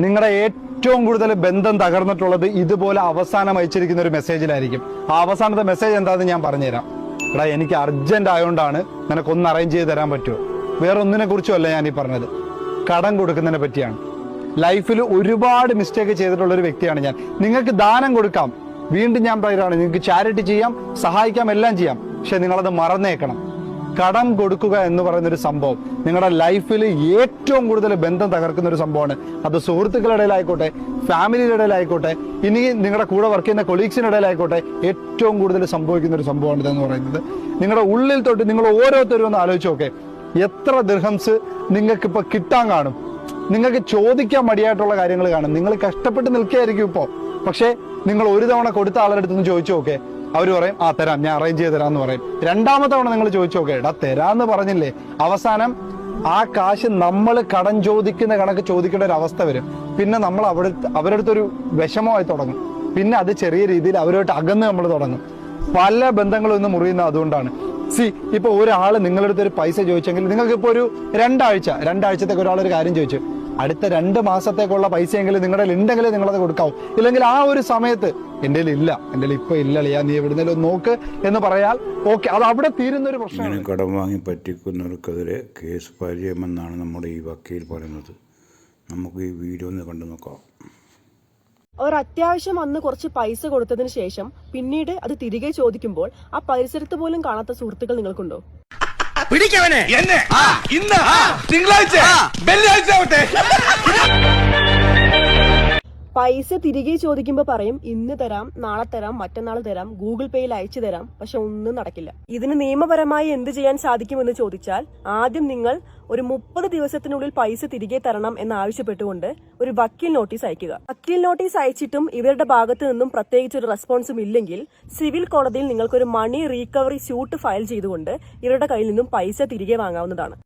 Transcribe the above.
നിങ്ങളുടെ ഏറ്റവും കൂടുതൽ ബന്ധം തകർന്നിട്ടുള്ളത് ഇതുപോലെ അവസാനം അയച്ചിരിക്കുന്ന ഒരു മെസ്സേജിലായിരിക്കും. ആ അവസാനത്തെ മെസ്സേജ് എന്താണെന്ന് ഞാൻ പറഞ്ഞുതരാം. എടാ എനിക്ക് അർജന്റ് ആയതുകൊണ്ടാണ് നിനക്കൊന്ന് അറേഞ്ച് ചെയ്ത് തരാൻ പറ്റുമോ വേറെ ഒന്നിനെ കുറിച്ചുമല്ല ഞാൻ ഈ പറഞ്ഞത്. കടം കൊടുക്കുന്നതിനെ പറ്റിയാണ്. ലൈഫിൽ ഒരുപാട് മിസ്റ്റേക്ക് ചെയ്തിട്ടുള്ള ഒരു വ്യക്തിയാണ് ഞാൻ. നിങ്ങൾക്ക് ദാനം കൊടുക്കാം. വീണ്ടും ഞാൻ പറയുകയാണ് നിങ്ങൾക്ക് ചാരിറ്റി ചെയ്യാം സഹായിക്കാം എല്ലാം ചെയ്യാം. പക്ഷെ നിങ്ങളത് മറന്നേക്കണം. കടം കൊടുക്കുക എന്ന് പറയുന്ന ഒരു സംഭവം. നിങ്ങളുടെ ലൈഫിൽ ഏറ്റവും കൂടുതൽ ബന്ധം തകർക്കുന്ന ഒരു സംഭവമാണ്. അത് സുഹൃത്തുക്കളുടെ ഇടയിലായിക്കോട്ടെ ഫാമിലിയുടെ ഇടയിലായിക്കോട്ടെ ഇനി നിങ്ങളുടെ കൂടെ വർക്ക് ചെയ്യുന്ന കൊളീഗ്സിന്റെ ഇടയിലായിക്കോട്ടെ ഏറ്റവും കൂടുതൽ സംഭവിക്കുന്ന ഒരു സംഭവമാണ് ഇതെന്ന് പറയുന്നത്. നിങ്ങളുടെ ഉള്ളിൽ തൊട്ട് നിങ്ങൾ ഓരോരുത്തരും ഒന്ന് ആലോചിച്ച് നോക്കെ. എത്ര ദൃഹംസ് നിങ്ങൾക്ക് ഇപ്പൊ കിട്ടാൻ കാണും? നിങ്ങൾക്ക് ചോദിക്കാൻ മടിയായിട്ടുള്ള കാര്യങ്ങൾ കാണും. നിങ്ങൾ കഷ്ടപ്പെട്ട് നിൽക്കുകയായിരിക്കും ഇപ്പോൾ പക്ഷേ നിങ്ങൾ ഒരു തവണ കൊടുത്ത ആളുടെ അടുത്തുനിന്ന് ചോദിച്ചു നോക്കെ. അവർ പറയും ആ തരാം ഞാൻ അറേഞ്ച് ചെയ്ത് തരാം എന്ന് പറയും. രണ്ടാമത്തെ തവണ നിങ്ങൾ ചോദിച്ചു നോക്കെ എടാ തരാന്ന് പറഞ്ഞില്ലേ? അവസാനം ആ കാശ് നമ്മൾ കടം ചോദിക്കുന്ന കണക്ക് ചോദിക്കേണ്ട ഒരു അവസ്ഥ വരും. പിന്നെ നമ്മൾ അവിടെ അവരുടെ അടുത്തൊരു വിഷമമായി തുടങ്ങും. പിന്നെ അത് ചെറിയ രീതിയിൽ അവരുമായിട്ട് അകന്ന് നമ്മൾ തുടങ്ങും. പല ബന്ധങ്ങളും ഇന്ന് മുറിയുന്ന അതുകൊണ്ടാണ്. സി ഇപ്പൊ ഒരാൾ നിങ്ങളുടെ അടുത്ത് ഒരു പൈസ ചോദിച്ചെങ്കിൽ നിങ്ങൾക്ക് ഇപ്പൊ ഒരു രണ്ടാഴ്ച രണ്ടാഴ്ചത്തേക്ക് ഒരാൾ ഒരു കാര്യം ചോദിച്ചു. അടുത്ത രണ്ട് മാസത്തേക്കുള്ള പൈസയെങ്കിലും നിങ്ങളുടെ ഉണ്ടെങ്കിൽ ഉണ്ടെങ്കിലേ നിങ്ങളത് കൊടുക്കാവും. ഇല്ലെങ്കിൽ ആ ഒരു സമയത്ത് എന്റെ കയ്യിൽ ഇല്ല എന്റെ കയ്യിൽ ഇപ്പൊ ഇല്ല ളിയാ നീ എവിടുന്നേലും നോക്ക് എന്ന് പറയാൽ ഓക്കെ അത് അവിടെ തീരുന്ന ഒരു പ്രശ്നം കടം വാങ്ങി പറ്റിക്കുന്നവർക്കെതിരെ കേസ് പരിചയമെന്നാണ് നമ്മുടെ ഈ വക്കീൽ പറയുന്നത്. നമുക്ക് ഈ വീഡിയോ ഒന്ന് കണ്ടു നോക്കാം. ഒരു അത്യാവശ്യം അന്ന് കുറച്ച് പൈസ കൊടുത്തതിന് ശേഷം പിന്നീട് അത് തിരികെ ചോദിക്കുമ്പോൾ ആ പരിസരത്ത് പോലും കാണാത്ത സുഹൃത്തുക്കൾ നിങ്ങൾക്കുണ്ടോ? പിടിക്കവനെ എന്നെ. ഇന്ന് തിങ്കളാഴ്ച വെള്ളിയാഴ്ച ആവട്ടെ. പൈസ തിരികെ ചോദിക്കുമ്പോൾ പറയും ഇന്ന് തരാം നാളെ തരാം മറ്റന്നാൾ തരാം ഗൂഗിൾ പേയിൽ അയച്ചു തരാം പക്ഷെ ഒന്നും നടക്കില്ല. ഇതിന് നിയമപരമായി എന്ത് ചെയ്യാൻ സാധിക്കുമെന്ന് ചോദിച്ചാൽ ആദ്യം നിങ്ങൾ ഒരു മുപ്പത് ദിവസത്തിനുള്ളിൽ പൈസ തിരികെ തരണം എന്ന് ആവശ്യപ്പെട്ടുകൊണ്ട് ഒരു വക്കീൽ നോട്ടീസ് അയക്കുക. വക്കീൽ നോട്ടീസ് അയച്ചിട്ടും ഇവരുടെ ഭാഗത്തു നിന്നും പ്രത്യേകിച്ച് ഒരു റെസ്പോൺസും ഇല്ലെങ്കിൽ സിവിൽ കോടതിയിൽ നിങ്ങൾക്കൊരു മണി റീകവറി സ്യൂട്ട് ഫയൽ ചെയ്തുകൊണ്ട് ഇവരുടെ കയ്യിൽ നിന്നും പൈസ തിരികെ വാങ്ങാവുന്നതാണ്.